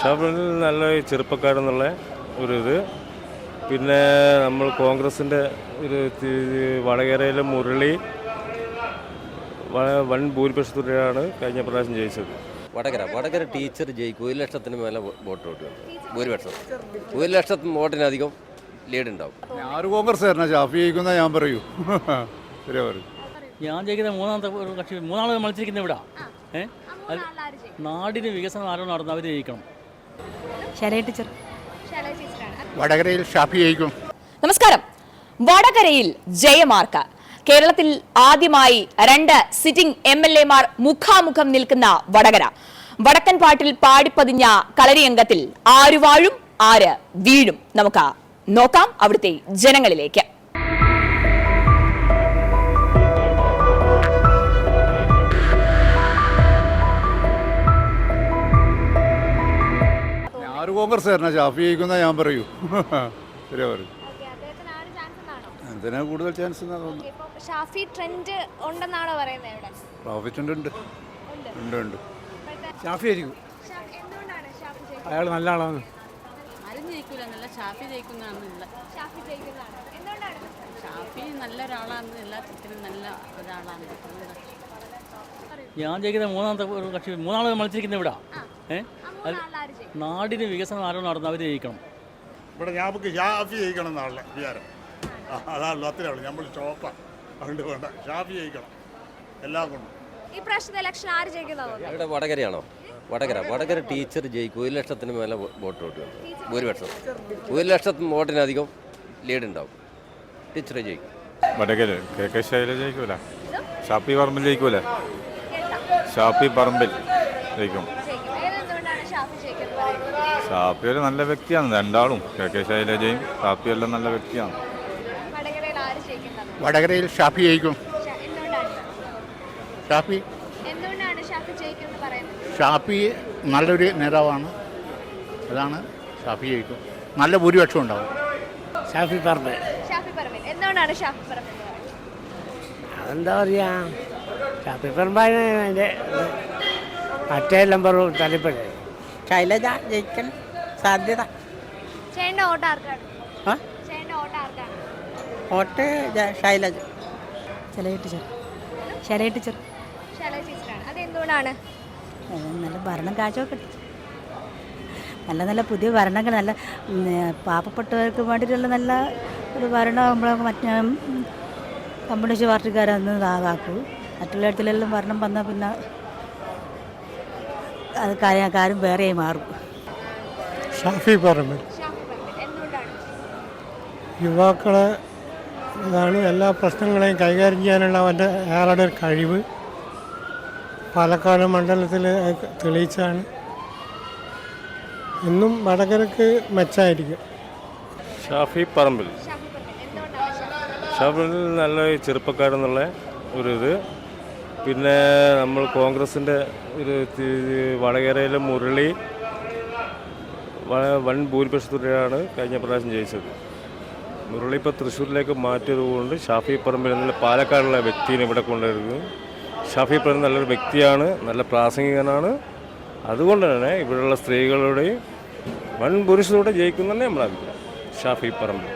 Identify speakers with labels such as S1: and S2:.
S1: Shuffle നല്ല ചെറുപ്പക്കാരെന്നുള്ള ഒരു ഇത് പിന്നെ നമ്മൾ കോൺഗ്രസിന്റെ ഒരു വടകരയിലെ മുരളി വൺ വൻ ഭൂരിപക്ഷത്തോടെയാണ് കഴിഞ്ഞ പ്രാവശ്യം ജയിച്ചത്.
S2: വടകര വടകര ടീച്ചർ ജയിക്കും. ഒരു ലക്ഷത്തിന് മേലെ വോട്ട് കിട്ടും ഭൂരിപക്ഷം. ഒരു ലക്ഷത്തിന് വോട്ടിനധികം ലീഡ് ഉണ്ടാവും.
S3: ഞാൻ തരണം ഷാഫി ജയിക്കുന്ന ഞാൻ പറയൂ. ശരിയാ പറയും.
S4: ഞാൻ ജയിക്കുന്ന മൂന്നാമത്തെ ഒരു കക്ഷി മൂന്നാമത് മത്സരിക്കുന്ന ഇവിടെ നാടിന് വികസനം ആരോ നടന്നു അവർ ജയിക്കണം?
S5: ടീച്ചർ.
S3: വടകരയിൽ
S6: നമസ്കാരം. വടകരയിൽ ജയമാർക്ക. കേരളത്തിൽ ആദ്യമായി രണ്ട് സിറ്റിംഗ് എം എൽ എമാർ മുഖാമുഖം നിൽക്കുന്ന വടകര. വടക്കൻ പാട്ടിൽ പാടിപ്പതിഞ്ഞ കളരിയംഗത്തിൽ ആര് വാഴും ആര് വീഴും. നമുക്ക് നോക്കാം അവിടുത്തെ ജനങ്ങളിലേക്ക്.
S3: ഞാൻ തരണം ഷാഫി ജയിക്കുന്ന ഞാൻ പറയൂ. ശരിയാ പറയും. എന്തിനാ കൂടുതൽ ചാൻസ്
S7: ഷാഫി ട്രെൻഡ് ഉണ്ടെന്നാണോ പറയുന്നത് ഇവിടെ?
S3: ഉണ്ട്. ഉണ്ട്. ഉണ്ട് ഉണ്ട്.
S8: ഷാഫി ആയിരിക്കും? അയാൾ നല്ല ആളാണ്.
S5: ആരും ഷാഫി ജയിക്കുന്നതാണെന്നില്ല
S7: ഷാഫി
S5: നല്ല ഒരാളാണ്.
S4: ഞാൻ ജയിക്കുന്ന മൂന്നാമത്തെ കക്ഷി മൂന്നാൾ മത്സരിക്കുന്ന ഇവിടെ. ഏ? നാടിന് വികസനം ആരോ നടന്നു അവർ ജയിക്കണം?
S9: ഇവിടെ ഞാൻ ഷാഫി ജയിക്കണം എന്നാണല്ലേ വിചാരം. അതാണല്ലോ അത്രേ ഉള്ളൂ നമ്മൾ ഷോപ്പാണ് അതുകൊണ്ട് വേണ്ട. ഷാഫി ജയിക്കണം. എല്ലാം കൊണ്ടും
S7: ഈ പ്രാവശ്യത്തെ ഇലക്ഷൻ ആര് ജയിക്കുന്നത്
S2: ഇവിടെ വടകരയാണോ? വടകര. വടകര ടീച്ചർ ജയിക്കും. ഒരു ലക്ഷത്തിന് മേലെ വോട്ട് വോട്ട് കിട്ടും. ഭൂരിപക്ഷം. ഒരു ലക്ഷത്തിന് വോട്ടിനധികം ലീഡ് ഉണ്ടാവും. ടീച്ചർ ജയിക്കും.
S1: വടകര. കെ കെ ശൈല ജയിക്കൂല? ഷാപ്പി പറമ്പിൽ ജയിക്കൂല? ഷാപ്പി പറമ്പിൽ ജയിക്കും
S7: ജയിക്കും ഏതെന്തുകൊണ്ടാണ് ഷാഫി ജയിക്കുന്നത് പറയുന്നത്
S1: ഷാപ്പി ഒരു നല്ല വ്യക്തിയാണ്. രണ്ടാളും. കെ കെ ശൈലജയും ഷാപ്പി എല്ലാം നല്ല വ്യക്തിയാണ്.
S7: വടകരയിൽ ആര് ജയിക്കുന്നത്?
S3: വടകരയിൽ ഷാഫി ജയിക്കും. ഷാഫി?
S7: ഷാഫി
S3: നല്ലൊരു നേതാവാണ്. അതാണ് ഷാഫി ജയിക്കും. നല്ല ഭൂരിപക്ഷം ഉണ്ടാവും.
S8: ഷാഫി പറമ്പ്
S7: എന്തുകൊണ്ടാണ് ഷാഫി
S8: അതെന്താ പറയാ? ഷാഫി പറമ്പാണ് അതിന്റെ മറ്റേ നമ്പർ തലപ്പഴേ ശൈലജ ജയിക്കാൻ സാധ്യത.
S7: ചേട്ടന്റെ വോട്ട് ആർക്കാണ്?
S8: ആ?
S7: ചേട്ടന്റെ വോട്ട് ആർക്കാണ്?
S8: വോട്ട് ശൈലജ.
S5: ശരേ ടീച്ചർ. ടീച്ചർ.
S7: ശൈലജ ടീച്ചറാണ്. അത്
S5: നല്ല ഭരണം കാശൊക്കെ നല്ല നല്ല പുതിയ ഭരണങ്ങൾ നല്ല ഉം, പാവപ്പെട്ടവർക്ക് വേണ്ടിയിട്ടുള്ള നല്ല ഒരു ഭരണം നമ്മളെ മറ്റേ ഉം, കമ്മ്യൂണിസ്റ്റ് പാർട്ടിക്കാരൊന്ന് ഇതാക്കൂ. മറ്റുള്ളിടത്തിലെല്ലാം ഭരണം വന്നാൽ പിന്നെ അത് കാര്യം കാര്യം വേറെയായി മാറും.
S8: ഷാഫി പറമ്പ്
S7: ഷാഫി പറമ്പിൽ.
S8: യുവാക്കളെ ഇതാണ് എല്ലാ പ്രശ്നങ്ങളെയും കൈകാര്യം ചെയ്യാനുള്ള അവന്റെ അയാളുടെ ഒരു കഴിവ്. പാലക്കാട് മണ്ഡലത്തിൽ തെളിയിച്ചാണ് ഇന്നും വടകരക്ക് മെച്ചായിരിക്കും.
S1: ഷാഫി പറമ്പിൽ.
S7: ഷാഫി
S1: നല്ല ചെറുപ്പക്കാരെന്നുള്ള ഒരു ഇത്. പിന്നെ നമ്മൾ കോൺഗ്രസിന്റെ ഒരു വടകരയിലെ മുരളി വൻ ഭൂരിപക്ഷത്തോടെയാണ് കഴിഞ്ഞ പ്രാവശ്യം ജയിച്ചത്. മുരളി ഇപ്പോൾ തൃശ്ശൂരിലേക്ക് മാറ്റിയത് കൊണ്ട് ഷാഫി പറമ്പിൽ എന്നുള്ള പാലക്കാടുള്ള വ്യക്തിനെ ഇവിടെ കൊണ്ടുവരുന്നത് ഷാഫി പറമ്പിൽ നല്ലൊരു വ്യക്തിയാണ് നല്ല പ്രാസംഗികനാണ്. അതുകൊണ്ട് തന്നെ ഇവിടെയുള്ള സ്ത്രീകളുടെയും വൻ പുരുഷത്തോടെ ജയിക്കുന്നതന്നെ നമ്മളെ അഭിപ്രായം. ഷാഫി പറമ്പിൽ.